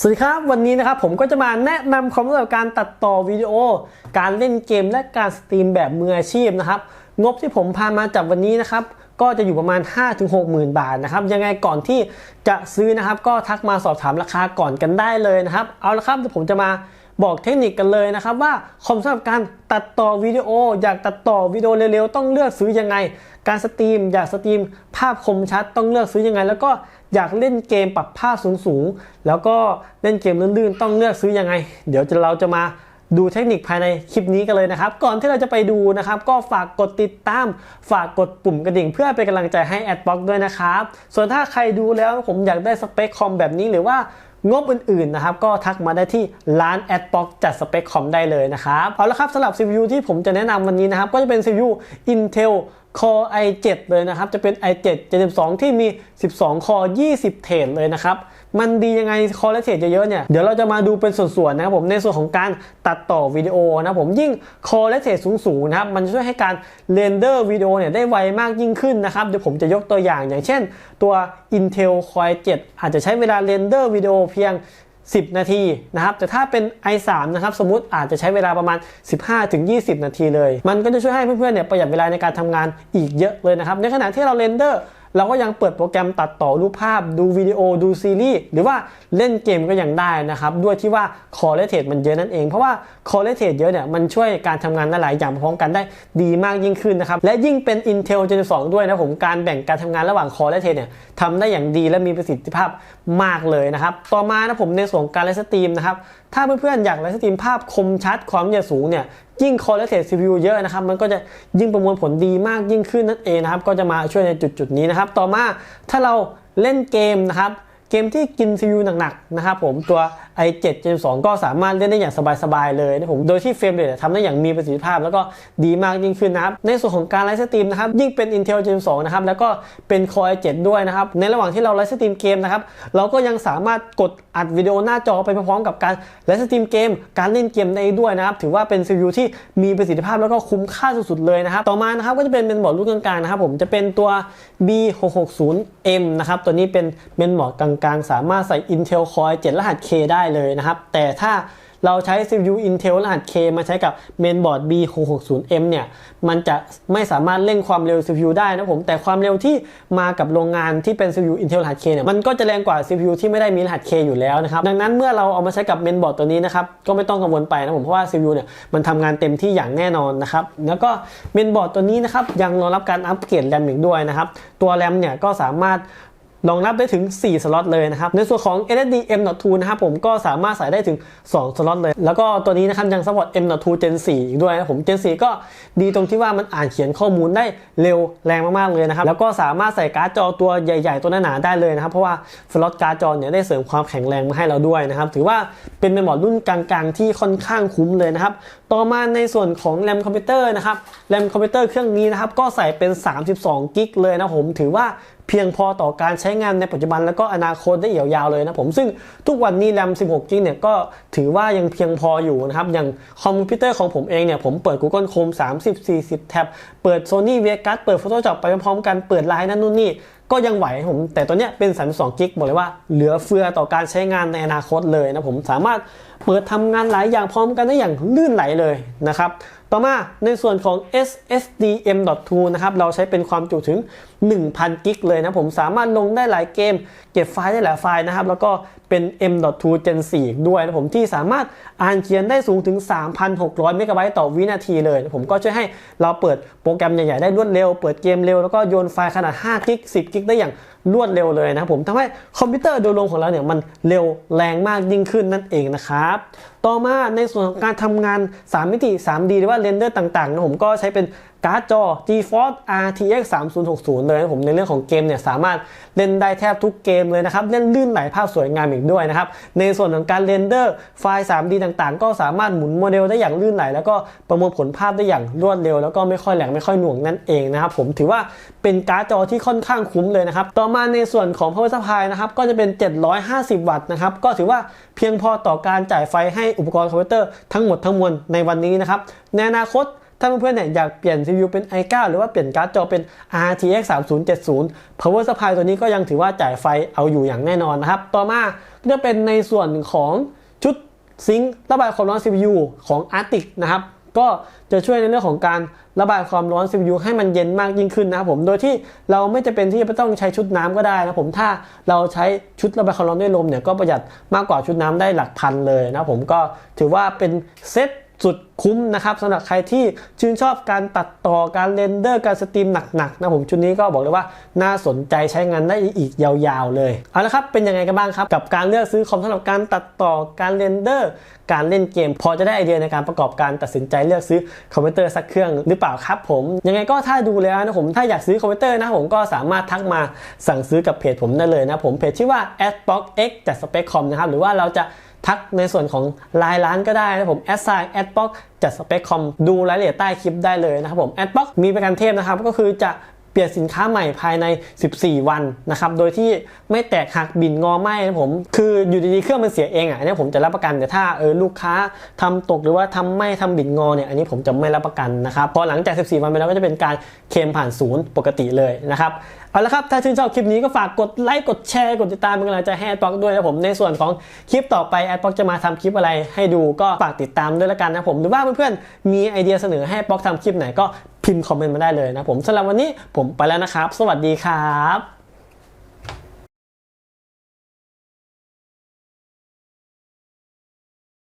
สวัสดีครับ วันนี้นะครับผมก็จะมาแนะนำความรู้สำหรับการตัดต่อวิดีโอ การเล่นเกมและการสตรีมแบบมืออาชีพนะครับ งบที่ผมพามาจับวันนี้นะครับ ก็จะอยู่ประมาณ 5-6หมื่นบาทนะครับ ยังไงก่อนที่จะซื้อนะครับ ก็ทักมาสอบถามราคาก่อนกันได้เลยนะครับ เอาละครับเดี๋ยวผมจะมา บอกเทคนิคกันเลยนะครับว่าคอมสำหรับการตัดต่อวิดีโอ อยากตัดต่อวิดีโอเร็วๆ ต้องเลือกซื้อยังไง การสตรีม อยากสตรีม ภาพคมชัดต้องเลือกซื้อยังไง แล้วก็อยากเล่นเกมปรับภาพสูงๆ แล้วก็เล่นเกมลื่นๆ ต้องเลือกซื้อยังไง เดี๋ยวจะเราจะมาดูเทคนิคภายในคลิปนี้กันเลยนะครับ ก่อนที่เราจะไปดูนะครับ ก็ฝากกดติดตาม ฝากกดปุ่มกระดิ่ง เพื่อเป็นกำลังใจให้แอดบ็อกด้วยนะครับ ส่วนถ้าใครดูแล้วผมอยากได้สเปคคอมแบบนี้หรือว่า งบอื่นๆนะครับก็ทักมาได้ที่ร้าน a d b o x จัดสเปคคอมได้เลยนะครับ เอาละครับสำหรับ CPU ที่ผมจะแนะนำวันนี้นะครับก็จะเป็น CPU Intel Core i7 เลยนะครับ จะเป็น i7 72 ที่มี 12 Core 20 เทรดเลยนะครับ มันดียังไง Core และเทรดเยอะๆเนี่ย เดี๋ยวเราจะมาดูเป็นส่วนๆนะครับผม ในส่วนของการตัดต่อวิดีโอนะผมยิ่ง Core และเทรดสูงๆนะครับ มันช่วยให้การเรนเดอร์วิดีโอเนี่ยได้ไวมากยิ่งขึ้นนะครับ เดี๋ยวผมจะยกตัวอย่างอย่างเช่น ตัว Intel Core i7 อาจจะใช้เวลาเรนเดอร์วิดีโอเพียง 10 นาทีนะครับ แต่ถ้าเป็น i3 นะครับ สมมติอาจจะใช้เวลาประมาณ 15-20 นาทีเลย มันก็จะช่วยให้เพื่อนๆเนี่ยประหยัดเวลาในการทำงานอีกเยอะเลยนะครับ ในขณะที่เราเรนเดอร์ เราก็ยังเปิดโปรแกรมตัดต่อรูปภาพ ดูวิดีโอดูซีรีส์หรือว่าเล่นเกมก็ยังได้นะครับ ด้วยที่ว่าคอเลเท e มันเยอะนั่นเอง เพราะว่าคอเลเท e เยอะเนี่ยมันช่วยการทำงานหลายอย่างพร้อมกันได้ดีมากยิ่งขึ้นนะครับ และยิ่งเป็น Intel Gen 2 ด้วยนะผมการแบ่งการทำงานระหว่างคอและเทเนี่ยทำได้อย่างดีและมีประสิทธิภาพมากเลยนะครับ ต่อมานะผมในส่วนของการไลฟ์สตรีมนะครับถ้าเพื่อนๆอยากไลฟ์สตรีมภาพคมชัดความละเอียดสูงเนี่ย ยิ่งคอเลสเรเทร CPU เยอะนะครับ มันก็จะยิ่งประมวลผลดีมากยิ่งขึ้นนั่นเองนะครับ ก็จะมาช่วยในจุดๆนี้นะครับ ต่อมาถ้าเราเล่นเกมนะครับ เกมที่กิน CPU หนักๆนะครับผมตัว i7 Gen 2ก็สามารถเล่นได้อย่างสบายๆเลยนะผมโดยที่เฟรมเรททำได้อย่างมีประสิทธิภาพ แล้วก็ดีมากยิ่งขึ้นนะครับในส่วนของการไลฟ์สตรีมนะครับยิ่งเป็น Intel Gen 2นะครับแล้วก็เป็น Core i7 ด้วยนะครับในระหว่างที่เราไลฟ์สตรีมเกมนะครับเราก็ยังสามารถกดอัดวิดีโอหน้าจอไปพร้อมกับการไลฟ์สตรีมเกม การเล่นเกมได้ด้วยนะครับถือว่าเป็น CPU ที่มีประสิทธิภาพแล้วก็คุ้มค่าสุดๆเลยนะครับต่อมานะครับก็จะเป็นเมนบอร์ดรุ่นกลางๆนะครับผมจะเป็นตัว B660M นะครับตัวนี้เป็นเมนบอร์ดกลางๆ สามารถใส่ Intel Core 7 รหัส K ได้เลยนะครับ แต่ถ้าเราใช้ CPU Intel รหัส K มาใช้กับเมนบอร์ด B660M เนี่ย มันจะไม่สามารถเร่งความเร็ว CPU ได้นะผม แต่ความเร็วที่มากับโรงงานที่เป็น CPU Intel รหัส K เนี่ย มันก็จะแรงกว่า CPU ที่ไม่ได้มีรหัส K อยู่แล้วนะครับ ดังนั้นเมื่อเราเอามาใช้กับเมนบอร์ดตัวนี้นะครับ ก็ไม่ต้องกังวลไปนะผม เพราะว่า CPU เนี่ย มันทำงานเต็มที่อย่างแน่นอนนะครับ แล้วก็เมนบอร์ดตัวนี้นะครับ ยังรองรับการอัปเกรดแรมอีกด้วยนะครับ ตัวแรมเนี่ยก็สามารถ รองรับได้ถึง 4 สล็อตเลยนะครับ ในส่วนของ SSD M.2 นะครับผมก็สามารถใส่ได้ถึง 2 สล็อตเลย แล้วก็ตัวนี้นะครับยังซัพพอร์ต M.2 Gen 4 อีกด้วยนะผม Gen 4 ก็ดีตรงที่ว่ามันอ่านเขียนข้อมูลได้เร็วแรงมาก ๆ เลยนะครับ แล้วก็สามารถใส่การ์ดจอตัวใหญ่ ๆ ตัวหนาๆได้เลยนะครับ เพราะว่าสล็อตการ์ดจอเนี่ยได้เสริมความแข็งแรงมาให้เราด้วยนะครับ ถือว่าเป็นเมมโมรี่รุ่นกลางๆ ที่ค่อนข้างคุ้มเลยนะครับ ต่อมาในส่วนของแรมคอมพิวเตอร์นะครับ แรมคอมพิวเตอร์เครื่องนี้นะครับก็ใส่เป็น 32กิกเลยนะผม ถือว่า เพียงพอต่อการใช้งานในปัจจุบันแล้วก็อนาคตได้ยาวๆเลยนะผม ซึ่งทุกวันนี้แรม 16 g เนี่ยก็ถือว่ายังเพียงพออยู่นะครับ อย่างคอมพิวเตอร์ของผมเองเนี่ย ผมเปิด Google Chrome 30 40 แท็บ เปิด Sony Vegas เปิด Photoshop ไปพร้อมๆกัน เปิดไลน์นั่นนู่นนี่ ก็ยังไหวผม แต่ตัวเนี้ยเป็น 32 กิกบอกเลยว่าเหลือเฟือต่อการใช้งานในอนาคตเลยนะผมสามารถเปิดทำงานหลายอย่างพร้อมกันได้อย่างลื่นไหลเลยนะครับ ต่อมาในส่วนของ SSD M.2 นะครับ เราใช้เป็นความจุถึง 1,000 กิกเลยนะผมสามารถลงได้หลายเกม เก็บไฟล์ได้หลายไฟล์นะครับ แล้วก็เป็น M.2 Gen 4 ด้วยนะผมที่สามารถอ่านเขียนได้สูงถึง 3,600 เมกะไบต์ต่อวินาทีเลย ผมก็ช่วยให้เราเปิดโปรแกรมใหญ่ ๆ ได้รวดเร็ว เปิดเกมเร็ว แล้วก็โยนไฟล์ขนาด5กิก10กิกได้อย่าง รวดเร็วเลยนะครับผมทำให้คอมพิวเตอร์โดยรวมของเราเนี่ยมันเร็วแรงมากยิ่งขึ้นนั่นเองนะครับ ต่อมาในส่วนของการทำงาน 3 มิติ 3D หรือว่าเรนเดอร์ต่างๆนะผมก็ใช้เป็นการ์ดจอ GeForce RTX 3060 เลยนะผมในเรื่องของเกมเนี่ยสามารถเล่นได้แทบทุกเกมเลยนะครับ เล่นลื่นไหลภาพสวยงามอีกด้วยนะครับ ในส่วนของการเรนเดอร์ไฟล์ 3D ต่างๆ ก็สามารถหมุนโมเดลได้อย่างลื่นไหล แล้วก็ประมวลผลภาพได้อย่างรวดเร็ว แล้วก็ไม่ค่อยแหลงไม่ค่อยหน่วงนั่นเองนะครับผมถือว่าเป็นการ์ดจอที่ค่อนข้างคุ้มเลยนะครับต่อมาในส่วนของ power supply นะครับก็จะเป็น 750 วัตต์นะครับก็ถือว่าเพียงพอต่อการจ่ายไฟให้อุปกรณ์คอมพิวเตอร์ทั้งหมดทั้งมวลในวันนี้นะครับในอนาคตถ้าเพื่อนๆเนี่ยอยากเปลี่ยน CPU เป็น i9 หรือว่าเปลี่ยนการ์ดจอเป็น RTX 3070 Power Supply ตัวนี้ก็ยังถือว่าจ่ายไฟเอาอยู่อย่างแน่นอนนะครับ ต่อมาก็จะเป็นในส่วนของชุดซิงค์ระบายความร้อน CPU ของ Arctic นะครับ ก็จะช่วยในเรื่องของการระบายความร้อน CPU ให้มันเย็นมากยิ่งขึ้นนะครับผมโดยที่เราไม่จะเป็นที่จะต้องใช้ชุดน้ำก็ได้นะผมถ้าเราใช้ชุดระบายความร้อนด้วยลมเนี่ยก็ประหยัดมากกว่าชุดน้ำได้หลักพันเลยนะครับผมก็ถือว่าเป็นเซ็ต สุดคุ้มนะครับสำหรับใครที่ชื่นชอบการตัดต่อการเรนเดอร์การสตรีมหนักๆนะผมชุดนี้ก็บอกเลยว่าน่าสนใจใช้งานได้อีกยาวๆเลยเอาละครับเป็นยังไงกันบ้างครับกับการเลือกซื้อคอมสำหรับการตัดต่อการเรนเดอร์ การเล่นเกม พอจะได้ไอเดียในการประกอบการตัดสินใจเลือกซื้อคอมพิวเตอร์สักเครื่องหรือเปล่าครับผม ยังไงก็ถ้าดูแล้วนะผมถ้าอยากซื้อคอมพิวเตอร์นะผมก็สามารถทักมาสั่งซื้อกับเพจผมได้เลยนะผมเพจชื่อว่า a d b o x x จัดสเปคคอมนะครับหรือว่าเราจะ ทักในส่วนของไลน์ร้านก็ได้นะผมแอดไซน์แอดบ็อกจัดสเปคคอมดูรายละเอียดใต้คลิปได้เลยนะครับผมแอดบ็อกมีประกันเทพนะครับก็คือจะ ปลี่ยนสินค้าใหม่ภายใน 14 วันนะครับ โดยที่ไม่แตกหักบินงอไหมนะผม คืออยู่ดีๆเครื่องมันเสียเองอะอันนี้ผมจะรับประกันแต่ถ้าเออลูกค้าทำตกหรือว่าทำไม่ทำบินงอเนี่ยอันนี้ผมจะไม่รับประกันนะครับพอหลังจาก 14 วันไปแล้วก็จะเป็นการเคลมผ่านศูนย์ปกติเลยนะครับเอาละครับ ถ้าชื่นชอบคลิปนี้ก็ฝากกดไลค์กดแชร์กดติดตามเป็นกำลังใจให้แอดบ็อกด้วยนะผมในส่วนของคลิปต่อไปแอดบ็อกจะมาทำคลิปอะไรให้ดูก็ฝากติดตามด้วยละกันนะผมหรือว่าเพื่อนๆมีไอเดียเสนอให้บ็อกทำคลิปไหนก็ พิมพ์คอมเมนต์มาได้เลยนะผมสำหรับวันนี้ผมไปแล้วนะครับ สวัสดีครับ